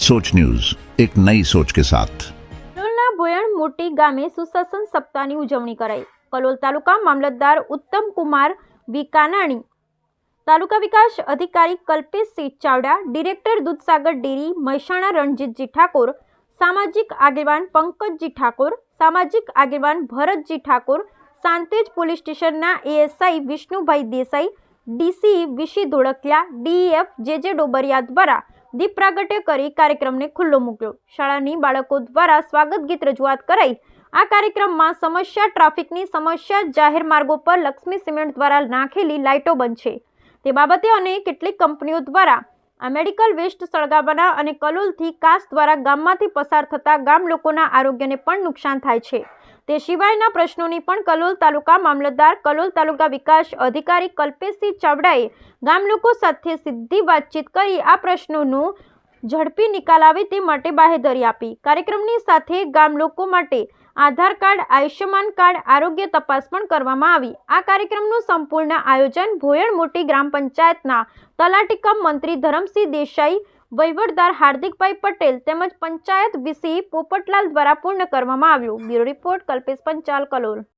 સોચ news એક નઈ સોચ કે સાથ કલોલના ભોયણ મોટી ગામે સુશાસન સપ્તાહની ઉજવણી કરાઈ કલોલ તાલુકા મામલતદાર ઉત્તમ કુમાર વિકાનાણી તાલુકા વિકાસ અધિકારી કલ્પેશ સિંહ ચાવડા ડિરેક્ટર દૂધસાગર ડેરી મહેસાણા રણજીતજી ઠાકોર સામાજિક આગેવાન પંકજજી ઠાકોર સામાજિક આગેવાન ભરતજી ઠાકોર સાંતેજ પોલીસ સ્ટેશનના ASI Vishnubhai Desai DC વિશી Dholakia DF J J Dobariya દ્વારા દીપ પ્રાગટ્ય કરી કાર્યક્રમને ખુલ્લો મૂક્યો. શાળાની બાળકો દ્વારા સ્વાગત ગીત રજૂઆત કરાઈ. આ કાર્યક્રમમાં સમસ્યા ટ્રાફિકની સમસ્યા, જાહેર માર્ગો પર લક્ષ્મી સિમેન્ટ દ્વારા નાખેલી લાઇટો બંધ છે. તે બાબતે અને કેટલીક કંપનીઓ દ્વારા આ મેડિકલ વેસ્ટ સળગાવવાના અને કલોલથી કાસ દ્વારા ગામમાંથી પસાર થતા ગામ લોકોના આરોગ્યને પણ નુકસાન થાય છે. તે સિવાયના પ્રશ્નોની પણ કલોલ તાલુકા મામલતદાર, કલોલ તાલુકા વિકાસ અધિકારી કલ્પેશસિંહ ચાવડાએ ગામ લોકો સાથે સીધી વાતચીત કરી આ પ્રશ્નોનું ઝડપી નિકાલ આવે તે માટે બાહેધરી આપી. કાર્યક્રમની સાથે ગામ લોકો માટે આધાર કાર્ડ, આયુષ્યમાન કાર્ડ, આરોગ્ય તપાસ પણ કરવામાં આવી. આ કાર્યક્રમનું સંપૂર્ણ આયોજન ભોયણ મોટી ગ્રામ પંચાયતના તલાટીકમ મંત્રી ધરમસિંહ દેસાઈ, વહીવટદાર હાર્દિકભાઈ પટેલ તેમજ પંચાયત વીસી પોપટલાલ દ્વારા પૂર્ણ કરવામાં આવ્યું. Bureau report Kalpesh Panchal, Kalol.